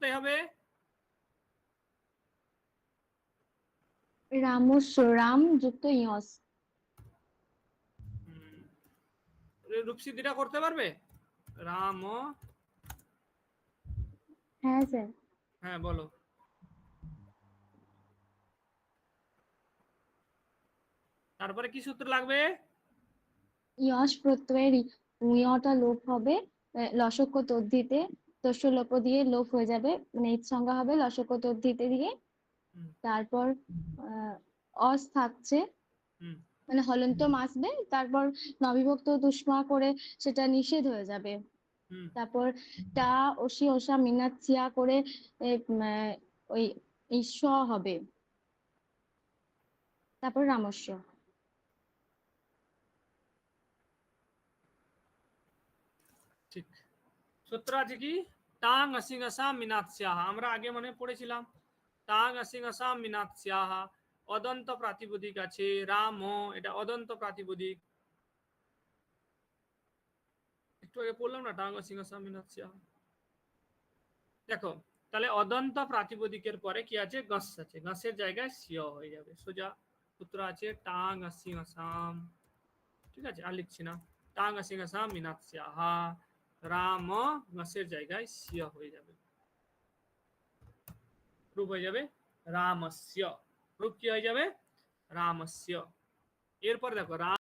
হবে? রামস্য রাম যুক্ত ইয়স রূপসিদ্ধিটা করতে পারবে? রাম হ্যাঁ স্যার। হ্যাঁ বলো। তারপরে কি সূত্র লাগবে? ইয়স প্রত্যয়ের ইয়টা লোপ হবে লসক্য তদ্ধিতে তস্য লোপ দিয়ে লোপ হয়ে যাবে মানে ইট সংজ্ঞা হবে লসক্য তদ্ধিতে দিয়ে। তারপর অস থাকছে। মানে হলন্তম আসবে তারপর নবিভক্ত দুষ্মা করে সেটা নিষেধ হয়ে যাবে। তারপর টা ওসি ওসা মিনাচ্ছিয়া করে আহ, ওই ঈশ হবে। তারপর রামস্য। ঠিক। সূত্র আছে কি? টাং অসিং আসাম মিনাৎস্যাহ। আমরা আগে মনে পড়েছিলাম, টাং অসিং আসাম মিনাৎস্যাহ, অদন্ত প্রাতিপদিক আছে, রাম এটা অদন্ত প্রাতিপদিক। একটু আগে পড়লাম না, টাং মিনাৎস্যাহ? দেখো, তাহলে অদন্ত প্রাতিপদিকের পরে কি আছে? গস আছে। গসের জায়গায় সিয় হয়ে যাবে। সোজা সূত্র আছে, টাং অসিং আসাম ঠিক আছে, আর লিখছি না। টাং অসিং আসাম মিনাৎস্যাহ। রাম মাসের জায়গায় সিয় হয়ে যাবে। রূপ হয়ে যাবে রামস্য। রূপ কি হয়ে যাবে? রামস্য। এরপর দেখো রাম